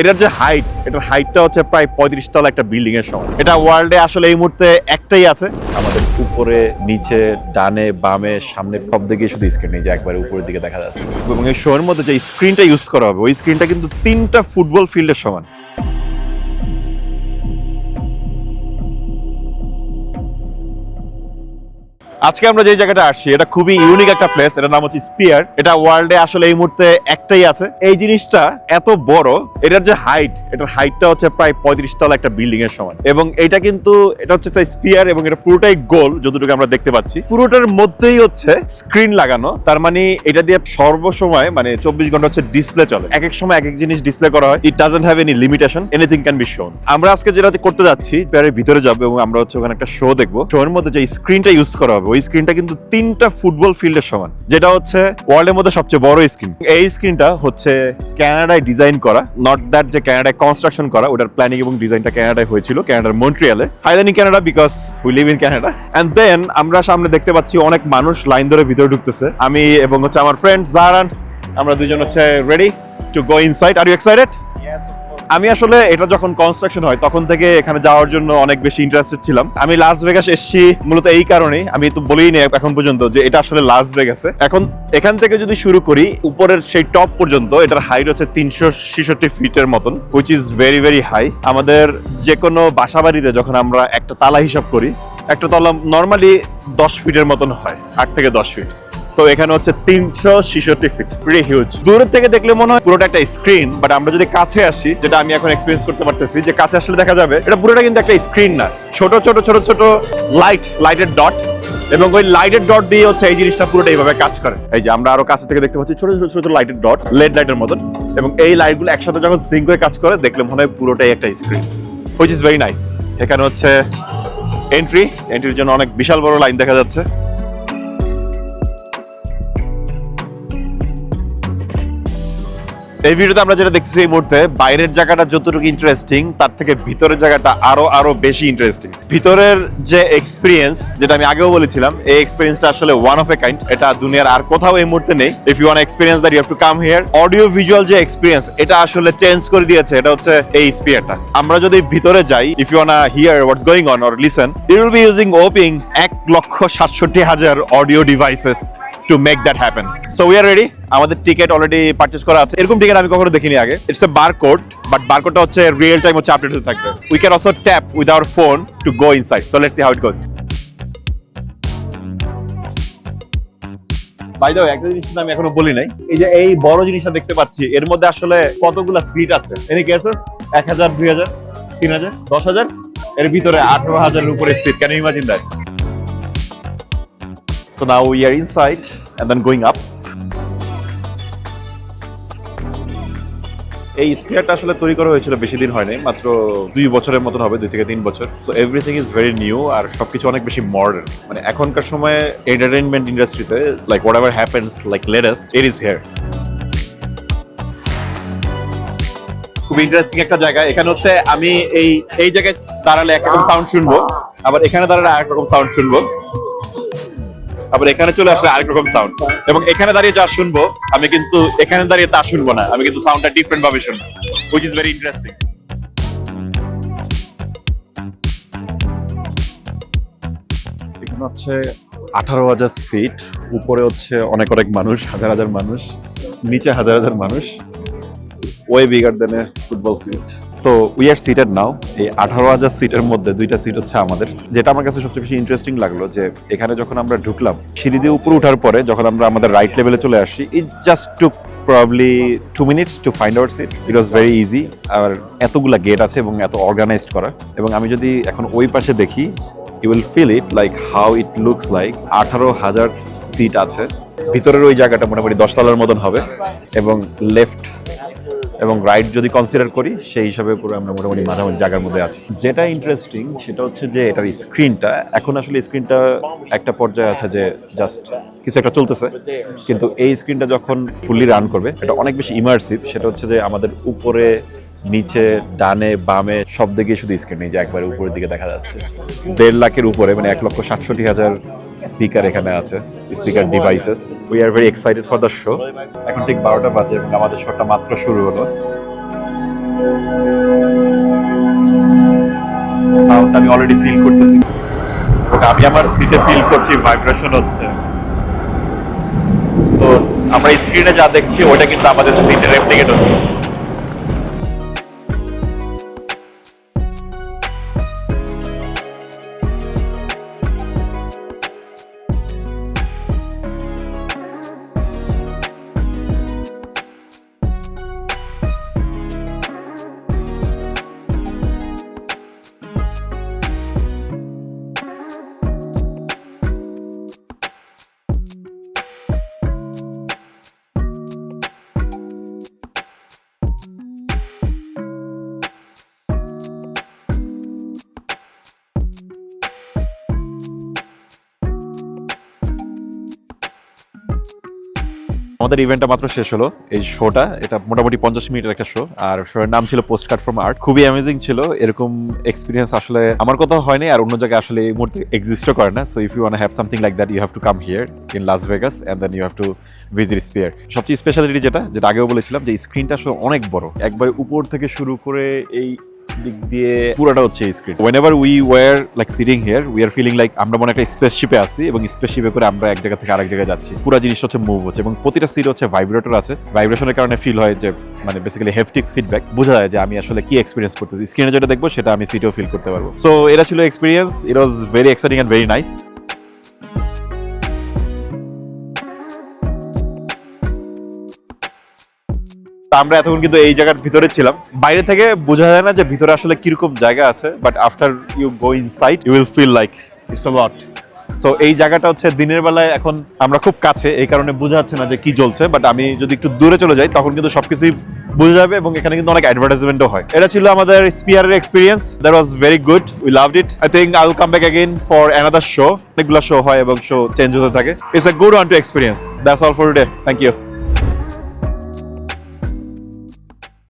এটার যে হাইট এটার হাইটটা হচ্ছে প্রায় পঁয়ত্রিশ তলা একটা বিল্ডিং এর সমান। এটা ওয়ার্ল্ডে আসলে এই মুহূর্তে একটাই আছে। আমাদের উপরে, নিচে, ডানে, বামে, সামনে, সব দিকে শুধু স্ক্রিন নেই যে একবারে উপরের দিকে দেখা যাচ্ছে। এবং এই শোয়ের মধ্যে যে স্ক্রিনটা ইউজ করা হবে, ওই স্ক্রিনটা কিন্তু তিনটা ফুটবল ফিল্ডের সমান। আজকে আমরা যে জায়গাটা আসছি, এটা খুবই ইউনিক একটা প্লেস এটার নাম হচ্ছে স্পিয়ার এটা ওয়ার্ল্ডে আসলে এই মুহূর্তে একটাই আছে। এই জিনিসটা এত বড়, এটার যে হাইট এটার হাইটটা হচ্ছে প্রায় পঁয়ত্রিশ তলা একটা বিল্ডিং এর সমান। এবং এটা কিন্তু, এটা হচ্ছে স্পিয়ার এবং এটা পুরোটাই গোল, যতটুকু আমরা দেখতে পাচ্ছি। পুরোটার মধ্যেই হচ্ছে স্ক্রিন লাগানো, তার মানে এটা দিয়ে সর্বসময় মানে চব্বিশ ঘণ্টা হচ্ছে ডিসপ্লে চলে। এক এক সময় এক এক জিনিস ডিসপ্লে করা হয়। It doesn't have any limitation anything can be shown আমরা আজকে যেটা করতে যাচ্ছি স্পিয়ারের ভিতরে যাব এবং আমরা হচ্ছে ওখানে একটা শো দেখব। শো এর মধ্যে যে স্ক্রিনটা ইউজ করা হবে ওই স্ক্রিনটা কিন্তু তিনটা ফুটবল ফিল্ডের সমান। যেটা হচ্ছে ওয়ার্ল্ডের মধ্যে সবচেয়ে বড় স্ক্রিন এই স্ক্রিনটা হচ্ছে ক্যানাডায় ডিজাইন করা নট দ্যাট যে ক্যানাডায় কনস্ট্রাকশন করা, ওটার প্ল্যানিং এবং ডিজাইনটা ক্যানাডায় হয়েছিল ক্যানাডার মন্ট্রিয়ালে হাইলানি Canada because we live in Canada and then আমরা সামনে দেখতে পাচ্ছি অনেক মানুষ লাইন ধরে ভিতরে ঢুকতেছে। আমি এবং হচ্ছে আমার ফ্রেন্ড জাহারান আমরা দুজন হচ্ছে ready to go inside are you excited আমি আসলে এটা যখন কনস্ট্রাকশন হয়, তখন থেকে এখানে যাওয়ার জন্য অনেক বেশি ইন্টারেস্টেড ছিলাম। আমি লাস ভেগাস এসেছি মূলত এই কারণে আমি তো বলেই নি এখন পর্যন্ত যে এটা আসলে লাস ভেগাসে এখন এখান থেকে যদি শুরু করি, উপরের সেই টপ পর্যন্ত, এটার হাইট হচ্ছে তিনশো ছেষট্টি ফিটের মতন which is very very high আমাদের যে কোনো বাসা বাড়িতে যখন আমরা একটা তালা হিসাব করি, একটা তালা নর্মালি দশ ফিটের মতন হয়, আট থেকে দশ ফিট। তো এখানে হচ্ছে তিনশো ছেষট্টি ফিট প্রি হিউজ দূরের থেকে দেখলে মনে হয় পুরোটা একটা স্ক্রিন বাট আমরা যদি কাছে আসি, যেটা আমি এখন এক্সপিরিয়েন্স করতে পারতেছি, যে কাছে আসলে দেখা যাবে, এটা পুরোটা কিন্তু একটা স্ক্রিন না। ছোট ছোট ছোট ছোট লাইট লাইটের ডট এবং ওই লাইটের ডট দিয়ে হচ্ছে এই জিনিসটা পুরোটা এইভাবে কাজ করে। এই যে আমরা আরও কাছে থেকে দেখতে পাচ্ছি ছোট ছোট ছোট লাইটের ডট লেড লাইটের মতন, এবং এই লাইটগুলো একসাথে যখন সিঙ্ক হয়ে কাজ করে, দেখলে মনে হয় পুরোটাই একটা screen which is very nice এখানে হচ্ছে এন্ট্রি এন্ট্রির জন্য অনেক বিশাল বড় লাইন দেখা যাচ্ছে। এই ভিডিওতে আমরা যেটা দেখতেছি এই মুহূর্তে, বাইরের জায়গাটা যতটুকু ইন্টারেস্টিং তার থেকে ভিতরের জায়গাটা আরও আরও বেশি ইন্টারেস্টিং ভিতরের যে এক্সপিরিয়েন্স যেটা আমি আগেও বলেছিলাম, এই এক্সপিরিয়েন্সটা আসলে ওয়ান অফ এ কাইন্ড এটা দুনিয়ার আর কোথাও এই মুহূর্তে নেই। If you want experience that you have to come here audio visual যে এক্সপিরিয়েন্স এটা আসলে চেঞ্জ করে দিয়েছে। এটা হচ্ছে এই স্পিয়ারটা আমরা যদি ভিতরে যাই if you want hear what's going on or listen you will be using ওপিং এক লক্ষ সাতষট্টি হাজার audio devices to make that happen so we are ready আমাদের টিকিট অলরেডি পারচেজ করা আছে। এরকম টিকিট আমি কখনো দেখিনি আগে। It's a bar code but bar কোডটা হচ্ছে রিয়েল টাইম হচ্ছে আপডেট হতে থাকবে। We can also tap with our phone to go inside so let's see how it goes by the একটা জিনিস আমি এখনও বলি নাই। এই যে এই বড় জিনিসটা দেখতে পাচ্ছি, এর মধ্যে আসলে কতগুলা সিট আছে? এনি কেসেস এক হাজার, দুই হাজার, তিন হাজার, দশ হাজার? এর ভিতরে আঠারো হাজারের উপরে seat can imagine that So now we are inside and then going up. এই স্পিয়ারটা আসলে তৈরি করা হয়েছিল বেশি দিন হয়নি, মাত্র দুই বছরের মতন হবে, দুই থেকে তিন বছর। So everything is very new আর সবকিছু অনেক বেশি মডার্ন মানে এখনকার সময়ে এন্টারটেনমেন্ট ইন্ডাস্ট্রিতে like whatever happens like latest it is here খুব ইন্টারেস্টিং একটা জায়গা। এখানে হচ্ছে আমি এই এই জায়গায় দাঁড়ালে একরকম সাউন্ড শুনব। আবার এখানে দাঁড়ালে আরেক রকম সাউন্ড শুনব। আবার এখানে চলে আসলে আরেক রকম সাউন্ড এবং এখানে দাঁড়িয়ে যা শুনব, আমি কিন্তু এখানে দাঁড়িয়ে তা শুনব না, আমি কিন্তু সাউন্ডটা ডিফারেন্ট ভাবে শুনব হুইচ ইজ ভেরি ইন্টারেস্টিং এখানে হচ্ছে আঠারো হাজার সিট উপরে হচ্ছে অনেক অনেক মানুষ, হাজার হাজার মানুষ, নিচে হাজার হাজার মানুষ। Way bigger than football field তো উই আর সিটেড নাও এই আঠারো হাজার সিটের মধ্যে দুইটা সিট হচ্ছে আমাদের। যেটা আমার কাছে সবচেয়ে বেশি ইন্টারেস্টিং লাগল যে, এখানে যখন আমরা ঢুকলাম, সিঁড়ি দিয়ে উপরে ওঠার পরে যখন আমরা আমাদের রাইট লেভেলে চলে আসি it just to probably two minutes to find out seat it was very easy আর এতগুলা গেট আছে এবং এত অর্গানাইজড করা। এবং আমি যদি এখন ওই পাশে দেখি you will feel it like how it looks like আঠারো হাজার সিট আছে। ভিতরের ওই জায়গাটা মোটামুটি দশতলার মতন হবে। এবং লেফট এবং রাইট যদি কনসিডার করি, সেই হিসাবে পুরো আমরা মোটামুটি মাঝামাঝি জায়গার মধ্যে আছি। যেটা ইন্টারেস্টিং সেটা হচ্ছে যে এটার স্ক্রিনটা এখন আসলে স্ক্রিনটা একটা পর্যায়ে আছে যে জাস্ট কিছু একটা চলতেছে, কিন্তু এই স্ক্রিনটা যখন ফুললি রান করবে, এটা অনেক বেশি ইমার্সিভ সেটা হচ্ছে যে আমাদের উপরে, নিচে, ডানে, বামে, সব দিকে শুধু স্ক্রিন নেই যে একবারে উপরের দিকে দেখা যাচ্ছে। দেড় লাখের উপরে মানে এক লক্ষ সাতষট্টি হাজার স্পিকার এখানে আছে speaker devices we are very excited for the show এখন ঠিক বারোটা বাজে এবং আমাদের শোটা মাত্র শুরু হলো। সাউন্ড আমি অলরেডি ফিল করতেছি। আমি আমার সিটে ফিল করছি ভাইব্রেশন হচ্ছে। তো আমরা স্ক্রিনে যা দেখছি ওটা কিন্তু আমাদের সিটের রেপ্লিকেট হচ্ছে। আমাদের ইভেন্টটা মাত্র শেষ হলো। এই শোটা এটা মোটামুটি পঞ্চাশ মিনিটের একটা শো আর শোয়ের নাম ছিল পোস্ট কার্ড ফ্রম আর্ট খুবই অ্যামেজিং ছিল। এরকম এক্সপিরিয়েন্স আসলে আমার কোথাও হয়নি, আর অন্য জায়গায় আসলে এই মুহূর্তে এক্সিস্টও করে না। So if you want have something like that you have to come here in Las Vegas and then you have to visit Sphere সবচেয়ে স্পেশালিটি যেটা যেটা আগেও বলেছিলাম, যে স্ক্রিনটা আসলে অনেক বড়। একবার উপর থেকে শুরু করে এই দিক দিয়ে পুরোটা হচ্ছে screen whenever we were like sitting here we are feeling like আমরা মনে একটা স্পেসশিপে আছি এবং স্পেসশিপে করে আমরা এক জায়গা থেকে আরেক জায়গায় যাচ্ছি। পুরো জিনিস হচ্ছে মুভ হচ্ছে এবং প্রতিটা সিট হচ্ছে ভাইব্রেটর আছে। ভাইব্রেশনের কারণে ফিল হয় যে মানে বেসিক্যালি হেফটিক ফিডব্যাক বোঝা যায় যে আমি আসলে কি এক্সপিরিয়েন্স করতেছি। স্ক্রিনে যেটা দেখব, সেটা আমি সিটেও ফিল করতে পারব। সো এটা ছিল experience it was very exciting and very nice আমরা এতক্ষণ কিন্তু এই জায়গার ভিতরে ছিলাম। বাইরে থেকে বোঝা যায় না যে ভিতরে আসলে কীরকম জায়গা আছে but after you go inside you will feel like it's a lot so এই জায়গাটা হচ্ছে দিনের বেলায় এখন আমরা খুব কাছে, এই কারণে বোঝা যাচ্ছে না যে কি চলছে বাট আমি যদি একটু দূরে চলে যাই, তখন কিন্তু সবকিছুই বোঝা যাবে এবং এখানে কিন্তু অনেক অ্যাডভার্টাইজমেন্টও হয়। এটা ছিল আমাদের স্পিয়ারের experience that was very good we loved it I think I will come back again for another show অনেকগুলো শো হয় এবং শো চেঞ্জ হতে থাকে। It's a good one to experience that's all for today thank you